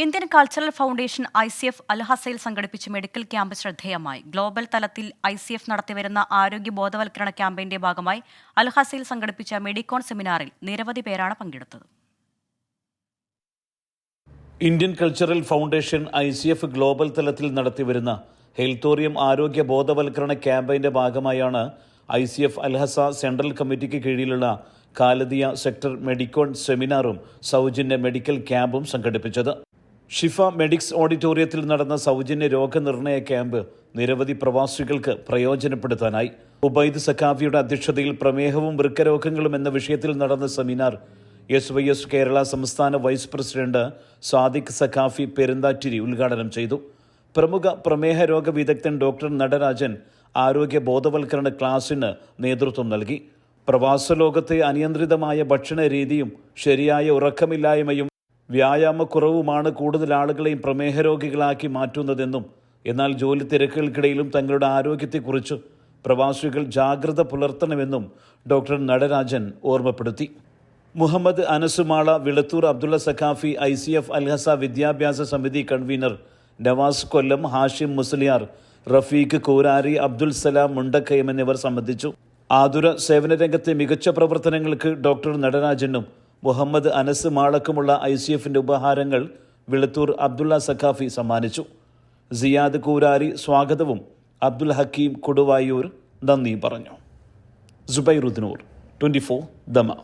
Indian cultural foundation I C F അൽഹസയിൽ സംഘടിപ്പിച്ച medical camp ശ്രദ്ധേയമായി. Global തലത്തിൽ ഐ സി എഫ് നടത്തിവരുന്ന ആരോഗ്യ ബോധവൽക്കരണ ക്യാമ്പയിന്റെ ഭാഗമായി അൽഹസയിൽ സംഘടിപ്പിച്ച മെഡിക്കോൺ സെമിനാറിൽ നിരവധി പേരാണ് പങ്കെടുത്തത്. Indian cultural foundation I C F global തലത്തിൽ നടത്തിവരുന്ന ഹെൽത്തോറിയം ആരോഗ്യ ബോധവൽക്കരണ ക്യാമ്പയിന്റെ ഭാഗമായാണ് I C F Alhasa central കമ്മിറ്റിക്ക് കീഴിലുള്ള കാലദിയ സെക്ടർ മെഡിക്കോൺ സെമിനാറും സൗജന്യ മെഡിക്കൽ ക്യാമ്പും സംഘടിപ്പിച്ചത്. ഷിഫ മെഡിക്സ് ഓഡിറ്റോറിയത്തിൽ നടന്ന സൗജന്യ രോഗനിർണയ ക്യാമ്പ് നിരവധി പ്രവാസികൾക്ക് പ്രയോജനപ്പെടുത്താനായി. ഉബൈദ് സഖാഫിയുടെ അധ്യക്ഷതയിൽ പ്രമേഹവും വൃക്കരോഗങ്ങളും എന്ന വിഷയത്തിൽ നടന്ന seminar S Y S Kerala സംസ്ഥാന വൈസ് പ്രസിഡന്റ് സാദിഖ് സഖാഫി പെരുന്താറ്റിരി ഉദ്ഘാടനം ചെയ്തു. പ്രമുഖ പ്രമേഹ രോഗ വിദഗ്ധൻ ഡോക്ടർ നടരാജൻ ആരോഗ്യ ബോധവൽക്കരണ ക്ലാസിന് നേതൃത്വം നൽകി. പ്രവാസ ലോകത്തെ അനിയന്ത്രിതമായ ഭക്ഷണ രീതിയും ശരിയായ ഉറക്കമില്ലായ്മയും വ്യായാമക്കുറവുമാണ് കൂടുതൽ ആളുകളെയും പ്രമേഹ രോഗികളാക്കി മാറ്റുന്നതെന്നും എന്നാൽ ജോലി തിരക്കുകൾക്കിടയിലും തങ്ങളുടെ ആരോഗ്യത്തെക്കുറിച്ച് പ്രവാസികൾ ജാഗ്രത പുലർത്തണമെന്നും ഡോക്ടർ നടരാജൻ ഓർമ്മപ്പെടുത്തി. Muhammad അനസുമാള Vilathur Abdulla Saqafi I C F Alhasa വിദ്യാഭ്യാസ സമിതി കൺവീനർ നവാസ് കൊല്ലം ഹാഷിം മുസ്ലിയാർ റഫീഖ് കോരാരി അബ്ദുൽ സലാം മുണ്ടക്കയം എന്നിവർ സംബന്ധിച്ചു. ആതുര സേവന രംഗത്തെ മികച്ച പ്രവർത്തനങ്ങൾക്ക് ഡോക്ടർ നടരാജനും മുഹമ്മദ് അനസ് മാളക്കുമുള്ള ഐ സി എഫിന്റെ ഉപഹാരങ്ങൾ വിളത്തൂർ അബ്ദുള്ള സഖാഫി സമ്മാനിച്ചു. സിയാദ് കൂരാരി സ്വാഗതവും അബ്ദുൽ ഹക്കീം കൊടുവായൂർ നന്ദി പറഞ്ഞു. സുബൈറുദ്നൂർ ട്വന്റി ഫോർ ദമ.